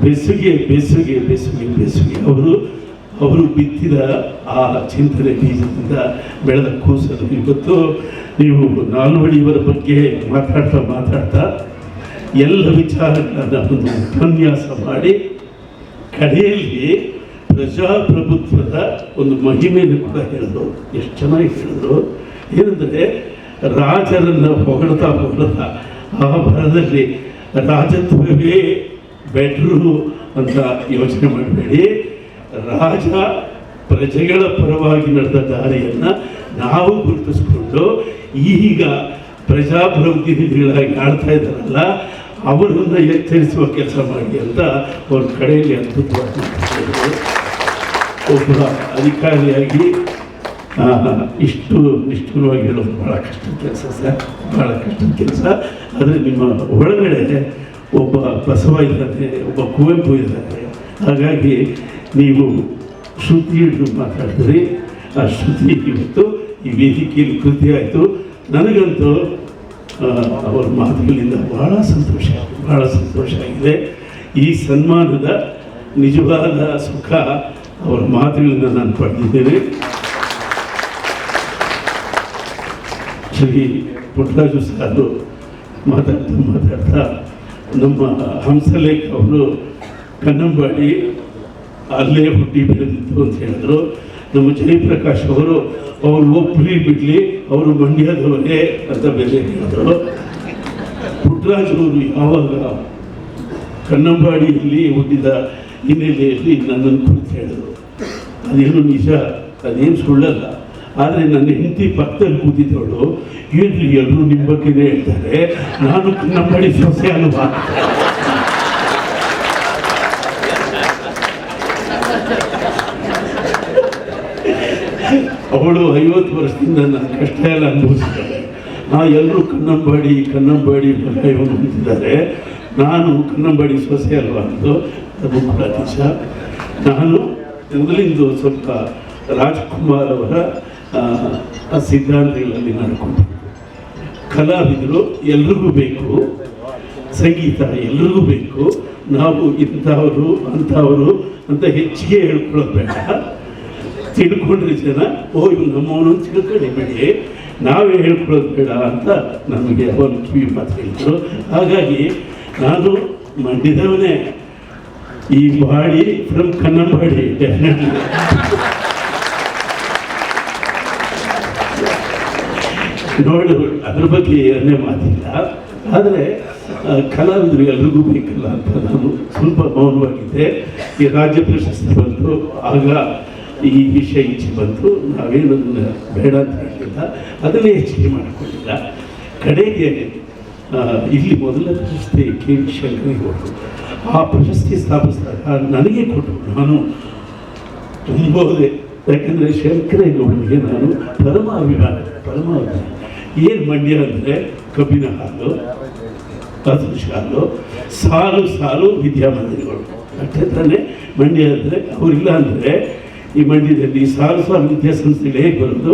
ಬೆಸುಗೆ ಬೆಸುಗೆ ಬೆಸುಗೆ ಬೆಸುಗೆ. ಅವರು ಅವರು ಬಿತ್ತಿದ ಆ ಚಿಂತನೆ ಬೀಜದಿಂದ ಬೆಳೆದ ಕೂಸಲು ಇವತ್ತು ನೀವು ನಾಲ್ವಡಿಯವರ ಬಗ್ಗೆ ಮಾತಾಡ್ತಾ ಮಾತಾಡ್ತಾ ಎಲ್ಲ ವಿಚಾರಗಳನ್ನು ಒಂದು ಉಪನ್ಯಾಸ ಮಾಡಿ ಕಡೆಯಲ್ಲಿ ಪ್ರಜಾಪ್ರಭುತ್ವದ ಒಂದು ಮಹಿಮೆಯನ್ನು ಕೂಡ ಹೇಳಿದ್ರು ಎಷ್ಟು ಚೆನ್ನಾಗಿ ಹೇಳಿದ್ರು. ಏನಂದರೆ ರಾಜರನ್ನು ಹೊಗಳ್ತಾ ಹೊಗಳ್ತಾ ಆ ಭರದಲ್ಲಿ ರಾಜತ್ವವೇ ಬೆಟ್ರು ಅಂತ ಯೋಚನೆ ಮಾಡಬೇಡಿ. ರಾಜ ಪ್ರಜೆಗಳ ಪರವಾಗಿ ನಡೆದ ದಾರಿಯನ್ನು ನಾವು ಗುರುತಿಸ್ಕೊಂಡು ಈಗ ಪ್ರಜಾಪ್ರತಿನಿಧಿಗಳಾಗಿ ಆಡ್ತಾ ಇದ್ದಾರಲ್ಲ, ಅವರನ್ನು ಎಚ್ಚರಿಸುವ ಕೆಲಸ ಮಾಡಿ ಅಂತ ಒಂದು ಕಡೆಯಲ್ಲಿ ಅದ್ಭುತವಾಗಿ. ಒಬ್ಬ ಅಧಿಕಾರಿಯಾಗಿ ಇಷ್ಟು ನಿಷ್ಠುರವಾಗಿ ಹೇಳೋದು ಭಾಳ ಕಷ್ಟದ ಕೆಲಸ ಸರ್. ಭಾಳ ಕಷ್ಟದ ಕೆಲಸ. ಆದರೆ ನಿಮ್ಮ ಒಳಗಡೆ ಒಬ್ಬ ಬಸವ ಇದ್ದಾನೆ, ಒಬ್ಬ ಕುವೆಂಪು ಇದ್ದಾರೆ ಹಾಗಾಗಿ ನೀವು ಶ್ರುತಿ ಹಿಡಿದು ಮಾತಾಡಿದ್ರಿ. ಆ ಶ್ರುತಿ ಇವತ್ತು ಈ ವೇದಿಕೆಯಲ್ಲಿ ಕೃತಿ ಆಯಿತು. ನನಗಂತೂ ಅವರ ಮಾತುಗಳಿಂದ ಬಹಳ ಸಂತೋಷ ಬಹಳ ಸಂತೋಷ ಆಗಿದೆ. ಈ ಸನ್ಮಾನದ ನಿಜವಾದ ಸುಖ ಅವರ ಮಾತುಗಳಿಂದ ನಾನು ಪಡೆದಿದ್ದೇನೆ. ಶ್ರೀ ಪುಟ್ಟರಾಜು ಸಾರು ಮಾತಾಡ್ತಾ ಮಾತಾಡ್ತಾ ನಮ್ಮ ಹಂಸಲೇಖ ಅವರು ಕನ್ನಂಬಾಡಿ ಅಲ್ಲೇ ಹುಟ್ಟಿ ಬೆಳೆದಿದ್ದು ಅಂತ ಹೇಳಿದ್ರು. ನಮ್ಮ ಜಯಪ್ರಕಾಶ್ ಅವರು ಅವರು ಒಬ್ಬರಿ ಬಿಡಲಿ, ಅವರು ಮಂಡ್ಯದವರೇ ಅಂತ ಬೆಲೆ ಹೇಳಿದ್ರು. ಪುಟ್ರಾಜ್ ಅವರು ಯಾವಾಗ ಕನ್ನಂಬಾಡಿಯಲ್ಲಿ ಹುಟ್ಟಿದ ಹಿನ್ನೆಲೆಯಲ್ಲಿ ನನ್ನನ್ನು ಕುರಿತು ಹೇಳಿದರು. ಅದೇನು ನಿಜ, ಅದೇನು ಸುಳ್ಳಲ್ಲ. ಆದರೆ ನನ್ನ ಹೆಂಡತಿ ಪಕ್ಕದಲ್ಲಿ ಕೂತಿದ್ದವಳು, ಏನ್ರಿ ಎಲ್ಲರೂ ನಿಮ್ಮ ಬಗ್ಗೆ ಹೇಳ್ತಾರೆ? ನಾನು ಕನ್ನಂಬಾಡಿ ಸೊಸೆ ಅಲ್ವಾ? ಅವಳು ಐವತ್ತು ವರ್ಷದಿಂದ ನನ್ನ ಕಷ್ಟ ಎಲ್ಲ ಅನುಭವಿಸಿದ್ದಾಳೆ. ಆ ಎಲ್ಲರೂ ಕನ್ನಂಬಾಡಿ ಕನ್ನಂಬಾಡಿ ಇವನು ಅಂತಿದ್ದಾರೆ ನಾನು ಕನ್ನಂಬಾಡಿ ಸೊಸೆ ಅಲ್ವಾ ಅಂದು ಅದು ನಾನು ಮೊದಲಿಂದು ಸ್ವಲ್ಪ ರಾಜ್ಕುಮಾರ್ ಅವರ ಆ, ಸಿದ್ಧಾಂತಗಳಲ್ಲಿ ನಡ್ಕೊಂಡು. ಕಲಾವಿದರು ಎಲ್ರಿಗೂ ಬೇಕು ಸಂಗೀತ ಎಲ್ರಿಗೂ ಬೇಕು ನಾವು ಇಂಥವರು ಅಂಥವರು ಅಂತ ಹೆಚ್ಚಿಗೆ ಹೇಳ್ಕೊಳ್ಳೋದು ಬೇಡ. ತಿಳ್ಕೊಂಡ್ರೆ ಜನ ಓ ಇವ್ ನಮ್ಮವನು ಅಂತ ತಿಳ್ಕೊಳ್ಳಿಬೇಡಿ ನಾವೇ ಹೇಳ್ಕೊಳ್ಳೋದು ಬೇಡ ಅಂತ ನಮಗೆ ಅವರು ಕಿವಿ ಮಾತು ಹೇಳಿದರು. ಹಾಗಾಗಿ ನಾನು ಮಂಡ್ಯದವನೇ ಈ ಬಾಡಿ ಫ್ರಮ್ ಕನ್ನಂಬಾಡಿ ನೋಡು ಅದ್ರ ಬಗ್ಗೆ ಎರಡನೇ ಮಾತಿಲ್ಲ ಆದರೆ ಕಲಾವಿದರು ಎಲ್ರಿಗೂ ಬೇಕಲ್ಲ ಅಂತ ನಾನು ಸ್ವಲ್ಪ ಮೌನವಾಗಿದ್ದೆ. ಈ ರಾಜ್ಯ ಪ್ರಶಸ್ತಿ ಬಂತು, ಆಗ ಈ ವಿಷಯ ಈಚೆ ಬಂತು. ನಾವೇನನ್ನು ಬೇಡ ಅಂತ ಹೇಳಲಿಲ್ಲ ಅದನ್ನೇ ಹೆಚ್ಚಿಗೆ ಮಾಡಿಕೊಂಡಿಲ್ಲ. ಕಡೆಗೆ ಇಲ್ಲಿ ಮೊದಲ ಪ್ರಶಸ್ತಿ ಕೆ ವಿ ಶಂಕರಿ ಕೊಟ್ಟರು ಆ ಪ್ರಶಸ್ತಿ ಸ್ಥಾಪಿಸಿದಾಗ ನನಗೆ ಕೊಟ್ಟರು. ನಾನು ತುಂಬೋದೆ ಯಾಕಂದರೆ ಶಂಕರೇಗೌಡರಿಗೆ ನಾನು ಪರಮ ಅಭಿಮಾನ ಪರಮ ಅಭಿಮಾನ. ಏನು ಮಂಡ್ಯ ಅಂದರೆ ಕಬ್ಬಿನ ಹಾಲು ಅದೃಶ ಹಾಲು, ಸಾಲು ಸಾಲು ವಿದ್ಯಾಮಂದಿರಗಳು ಅಷ್ಟೇ ತಾನೇ ಮಂಡ್ಯ ಅಂದರೆ ಅವರಿಲ್ಲ ಅಂದರೆ ಈ ಮಂಡ್ಯದಲ್ಲಿ ಸಾಲು ಸಾಲು ವಿದ್ಯಾಸಂಸ್ಥೆಗಳು ಹೇಗೆ ಬರೋದು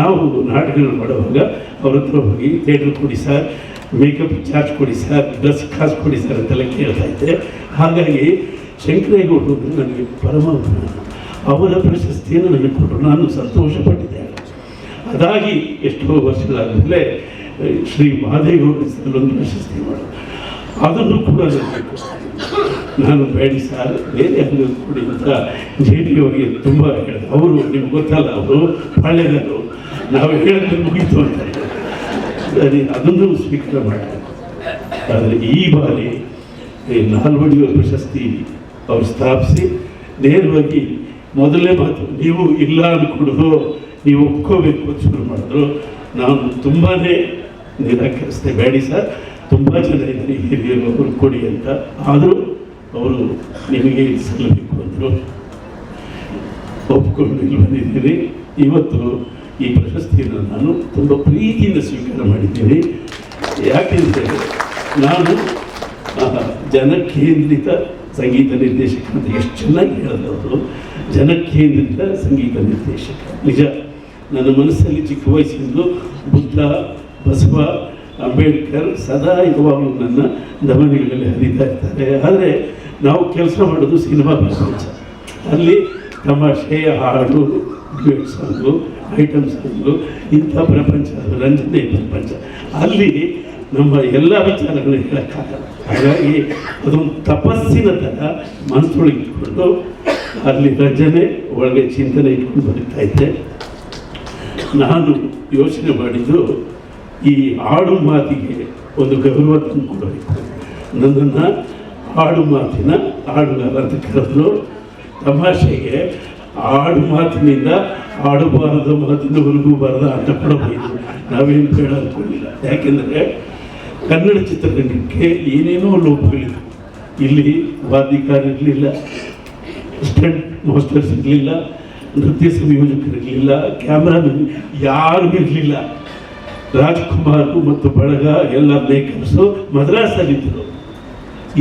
ನಾವು ನಾಟಕಗಳು ಮಾಡುವಾಗ ಅವ್ರ ಹತ್ರ ಹೋಗಿ ಥಿಯೇಟರ್ ಕೊಡಿ ಸರ್ ಮೇಕಪ್ ಚಾರ್ಜ್ ಕೊಡಿ ಸರ್ ಡ್ರೆಸ್ ಕಾಸು ಕೊಡಿ ಸರ್ ಅಂತೆಲ್ಲ ಕೇಳ್ತಾ ಇದ್ದೆ. ಹಾಗಾಗಿ ಶಂಕರೇಗೌಡರು ನನಗೆ ಪರಮ ಅವರ ಪ್ರಶಸ್ತಿಯನ್ನು ನನಗೆ ಕೊಟ್ಟರು. ನಾನು ಸಂತೋಷಪಟ್ಟಿದ್ದೆ. ಅದಾಗಿ ಎಷ್ಟೋ ವರ್ಷಗಳಾಗಲೇ ಶ್ರೀ ಮಹಾದೇವ ಒಂದು ಪ್ರಶಸ್ತಿ ಮಾಡೋದು ಅದನ್ನು ಕೂಡ ನಾನು ಬೇಡಿ ಸರ್, ಬೇರೆ ಅಂದರೆ ಕೊಡಿ ಅಂತ ಜೆ ಅವರಿಗೆ ತುಂಬ ಹೇಳಿದೆ. ಅವರು ನಿಮ್ಗೆ ಗೊತ್ತಲ್ಲ, ಅವರು ಪಾಳ್ಯದವರು. ನಾವು ಹೇಳಿದ್ರೆ ಮುಗೀತು ಅಂತ. ಸರಿ, ಅದನ್ನು ಸ್ವೀಕಾರ ಮಾಡಿದೆ ಆದರೆ ಈ ಬಾರಿ ನಾಲ್ವಡಿಯ ಪ್ರಶಸ್ತಿ ಅವರು ಸ್ಥಾಪಿಸಿ, ನೇರವಾಗಿ ಮೊದಲನೇ ಮಾತು, ನೀವು ಇಲ್ಲ ಅಂದ್ಕೊಡೋದು ನೀವು ಒಪ್ಕೋಬೇಕು ಅಂತ ಶುರು ಮಾಡಿದ್ರು ನಾನು ತುಂಬಾ ನಿರಾಕರಿಸ್ತೆ ಬೇಡಿ ಸರ್, ತುಂಬ ಜನ ಇದ್ದೀನಿ ಹಿರಿಯರು ಅವರು ಕೊಡಿ ಅಂತ. ಆದರೂ ಅವರು ನಿಮಗೆ ಸಲ್ಲಬೇಕು ಅಂದರು. ಒಪ್ಕೊಂಡು ಇಲ್ಲಿ ಇವತ್ತು ಈ ಪ್ರಶಸ್ತಿಯನ್ನು ನಾನು ತುಂಬ ಪ್ರೀತಿಯಿಂದ ಸ್ವೀಕಾರ ಮಾಡಿದ್ದೀನಿ ಯಾಕೆಂದರೆ ನಾನು ಜನಕೇಂದ್ರಿತ ಸಂಗೀತ ನಿರ್ದೇಶಕ ಅಂತ ಎಷ್ಟು ಚೆನ್ನಾಗಿ ಹೇಳಿದ್ರು ಅವರು. ಜನಕೇಂದ್ರಿತ ಸಂಗೀತ ನಿರ್ದೇಶಕ. ನಿಜ. ನನ್ನ ಮನಸ್ಸಲ್ಲಿ ಚಿಕ್ಕ ವಯಸ್ಸಿಂದಲೂ ಬುದ್ಧ, ಬಸವ, ಅಂಬೇಡ್ಕರ್ ಸದಾ ಯಾವಾಗಲೂ ನನ್ನ ದಮನಿಗಳಲ್ಲಿ ಹರಿತಾ ಇರ್ತಾರೆ. ಆದರೆ ನಾವು ಕೆಲಸ ಮಾಡೋದು ಸಿನಿಮಾ ಪ್ರಪಂಚ ಅಲ್ಲಿ ತಮಾಷೆ, ಹಾಡು, ಡ್ಯೂಟ್ ಸಾಂಗು ಐಟಮ್ ಸಾಂಗು, ಇಂಥ ಪ್ರಪಂಚ, ರಂಜನೆ ಪ್ರಪಂಚ. ಅಲ್ಲಿ ನಮ್ಮ ಎಲ್ಲ ವಿಚಾರಗಳನ್ನ ಹೇಳೋಕ್ಕಾಗಲ್ಲ. ಹಾಗಾಗಿ ಅದೊಂದು ತಪಸ್ಸಿನ ಥರ ಮನಸ್ಸೊಳಗೆ ಇಟ್ಕೊಂಡು ಅಲ್ಲಿ ರಜನೆ ಒಳಗೆ ಚಿಂತನೆ ಇಟ್ಕೊಂಡು ಬರೀತಾ ಇದ್ದೆ. ನಾನು ಯೋಚನೆ ಮಾಡಿದ್ದು ಈ ಹಾಡು ಮಾತಿಗೆ ಒಂದು ಗೌರವ ತಂದುಕೊಡಬೇಕು ನನ್ನನ್ನು ಆಡು ಮಾತಿನ ಹಾಡುಗಾರ ಅಂತ ಕರೆದ್ರು. ತಮಾಷೆಗೆ ಹಾಡು ಮಾತಿನಿಂದ ಹಾಡುಬಾರದ ಮಾತಿನ ಬರದ ಅಂತ ಕೂಡ ಬೈದ್ರು. ನಾವೇನು ಬೇಡ ಅಂದ್ಕೊಂಡಿಲ್ಲ. ಯಾಕೆಂದರೆ ಕನ್ನಡ ಚಿತ್ರರಂಗಕ್ಕೆ ಏನೇನೋ ಲೋಪಗಳಿವೆ ಇಲ್ಲಿ ವಾದ್ಯಕಾರ ಇರಲಿಲ್ಲ ಸ್ಟಂಟ್ ಮಾಸ್ಟರ್ಸ್ ಇರಲಿಲ್ಲ ನೃತ್ಯ ಸಂಯೋಜಕರಿರಲಿಲ್ಲ ಕ್ಯಾಮ್ರಾಮನ್ ಯಾರೂ ಇರಲಿಲ್ಲ. ರಾಜ್ಕುಮಾರ್ ಮತ್ತು ಬಳಗ ಎಲ್ಲ ಮೇಕರ್ಸು ಮದ್ರಾಸಲ್ಲಿದ್ದರು.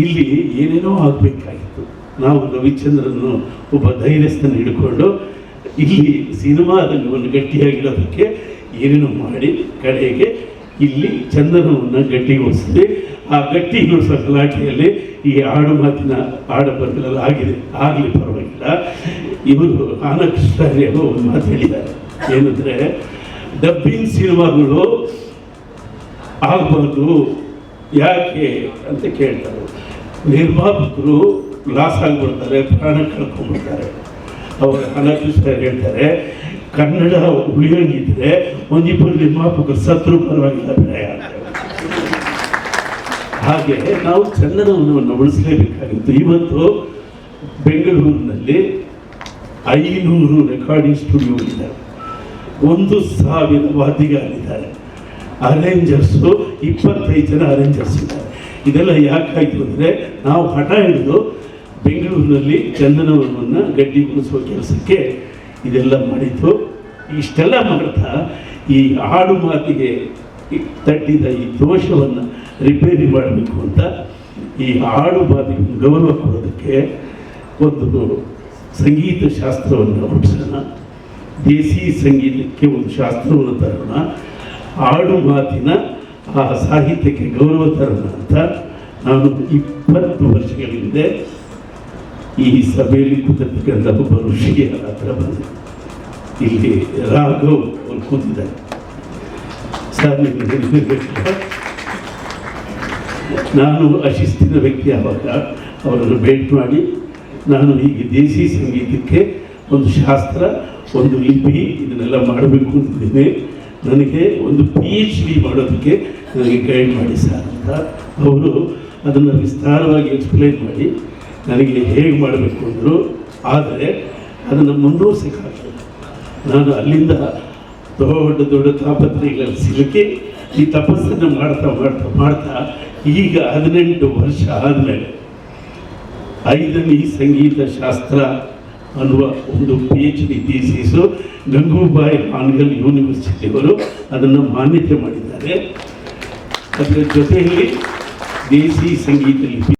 ಇಲ್ಲಿ ಏನೇನೋ ಆಗಬೇಕಾಗಿತ್ತು ನಾವು ರವಿಚಂದ್ರನ್ನು ಒಬ್ಬ ಧೈರ್ಯಸ್ಥನ ಹಿಡ್ಕೊಂಡು ಇಲ್ಲಿ ಸಿನಿಮಾ ರಂಗವನ್ನು ಗಟ್ಟಿಯಾಗಿಡೋದಕ್ಕೆ ಏನೇನೋ ಮಾಡಿ, ಕಡೆಗೆ ಇಲ್ಲಿ ಚಂದನವನ್ನು ಗಟ್ಟಿಗೊಳಿಸಿದೆ ಆ ಗಟ್ಟಿಗೊಳಿಸೋ ಗಲಾಟೆಯಲ್ಲಿ ಈ ಆಡು ಮಾತಿನ ಆಡಬರ್ಗಳೆಲ್ಲ ಆಗಿದೆ. ಆಗಲಿ ಪರವಾಗಿಲ್ಲ. ಇವರು ಆನಕೃಷ್ಣರು ಒಂದು ಮಾತು ಹೇಳಿದ್ದಾರೆ. ಏನಂದರೆ ಡಬ್ಬಿಂಗ್ ಸಿನಿಮಾಗಳು ಆಗಬಾರ್ದು, ಯಾಕೆ ಅಂತ ಕೇಳ್ತಾರೆ. ನಿರ್ಮಾಪಕರು ಲಾಸ್ ಆಗಿಬಿಡ್ತಾರೆ, ಪ್ರಾಣ ಕಳ್ಕೊಂಡ್ಬಿಡ್ತಾರೆ. ಅವರು ಅನಕೃಷ್ಣ ಹೇಳ್ತಾರೆ ಕನ್ನಡ ಉಳಿಯೋಂಗಿದ್ರೆ ಒಂದಿಬ್ಬರು ನಿರ್ಮಾಪಕರು ಸತ್ರು ಪರವಾಗಿಲ್ಲ ಅಂತ. ಹಾಗೆ ನಾವು ಚಂದನವನ್ನು ಉಳಿಸಲೇಬೇಕಾಗಿತ್ತು. ಇವತ್ತು ಬೆಂಗಳೂರಿನಲ್ಲಿ ಐನೂರು ರೆಕಾರ್ಡಿಂಗ್ ಸ್ಟುಡಿಯೋ ಇದೆ. ಒಂದು ಸಾವಿರ ವಾದ್ಯಗಾರಿದ್ದಾರೆ. ಅರೇಂಜರ್ಸು ಇಪ್ಪತ್ತೈದು ಜನ ಅರೇಂಜರ್ಸ್ ಇದ್ದಾರೆ. ಇದೆಲ್ಲ ಯಾಕಾಯಿತು ಅಂದರೆ, ನಾವು ಹಠ ಹಿಡಿದು ಬೆಂಗಳೂರಿನಲ್ಲಿ ಚಂದನವನವನ್ನು ಗಡ್ಡಿಗೊಳಿಸುವ ಕೆಲಸಕ್ಕೆ ಇದೆಲ್ಲ ಮಾಡಿದ್ದು ಇಷ್ಟೆಲ್ಲ ಮಾಡ್ತಾ ಈ ಆಡು ಮಾತಿಗೆ ತಟ್ಟಿದ ಈ ದೋಷವನ್ನು ರಿಪೇರಿ ಮಾಡಬೇಕು ಅಂತ ಈ ಆಡು ಮಾತಿಗೆ ಗೌರವ ಕೊಡೋದಕ್ಕೆ ಒಂದು ಸಂಗೀತ ಶಾಸ್ತ್ರವನ್ನು ಹುಟ್ಟಿಸೋಣ ದೇಸಿ ಸಂಗೀತಕ್ಕೆ ಒಂದು ಶಾಸ್ತ್ರವನ್ನು ತರೋಣ. ಆಡು ಮಾತಿನ ಆ ಸಾಹಿತ್ಯಕ್ಕೆ ಗೌರವ ತರೋಣ ಅಂತ ನಾನು ಇಪ್ಪತ್ತು ವರ್ಷಗಳ ಹಿಂದೆ ಈ ಸಭೆಯಲ್ಲಿ ಕೂತಕ್ಕಂಥ ಒಬ್ಬ ಋಷಿಗೆ ಹತ್ರ ಬಂದೆ. ಇಲ್ಲಿ ರಾಘವ್ ಅವ್ರು ಕೂತಿದ್ದಾರೆ. ಸರ್? ನಾನು ಅಶಿಸ್ತಿನ ವ್ಯಕ್ತಿ ಆವಾಗ ಅವರನ್ನು ಭೇಟಿ ಮಾಡಿ, ನಾನು ಹೀಗೆ ದೇಸಿ ಸಂಗೀತಕ್ಕೆ ಒಂದು ಶಾಸ್ತ್ರ, ಒಂದು ಲಿಪಿ ಇದನ್ನೆಲ್ಲ ಮಾಡಬೇಕು ಅಂತಿದ್ದೇನೆ ನನಗೆ ಒಂದು ಪಿ ಎಚ್ ಡಿ ಮಾಡೋದಕ್ಕೆ ನನಗೆ ಗೈಡ್ ಮಾಡಿ ಸರ್ ಅಂತ ಅವರು ಅದನ್ನು ವಿಸ್ತಾರವಾಗಿ ಎಕ್ಸ್ಪ್ಲೈನ್ ಮಾಡಿ, ನನಗೆ ಹೇಗೆ ಮಾಡಬೇಕು ಅಂದರು. ಆದರೆ ಅದನ್ನು ಮುಂದುವರ್ಸೋಕ್ಕಾಗಲ್ಲ ನಾನು ಅಲ್ಲಿಂದ ದೊಡ್ಡ ದೊಡ್ಡ ತಾಪತ್ರೆಗಳಲ್ಲಿ ಸಿಲುಕಿ ಈ ತಪಸ್ಸನ್ನು ಮಾಡ್ತಾ ಮಾಡ್ತಾ ಮಾಡ್ತಾ ಈಗ ಹದಿನೆಂಟು ವರ್ಷ ಆದಮೇಲೆ ಐದನೇ ಸಂಗೀತ ಶಾಸ್ತ್ರ ಅನ್ನುವ ಒಂದು P H D thesis Gangubai Hangal ಯೂನಿವರ್ಸಿಟಿಯವರು ಅದನ್ನು ಮಾನ್ಯತೆ ಮಾಡಿದ್ದಾರೆ. ಅದರ ಜೊತೆಯಲ್ಲಿ ದೇಸಿ ಸಂಗೀತ ಲಿಪಿ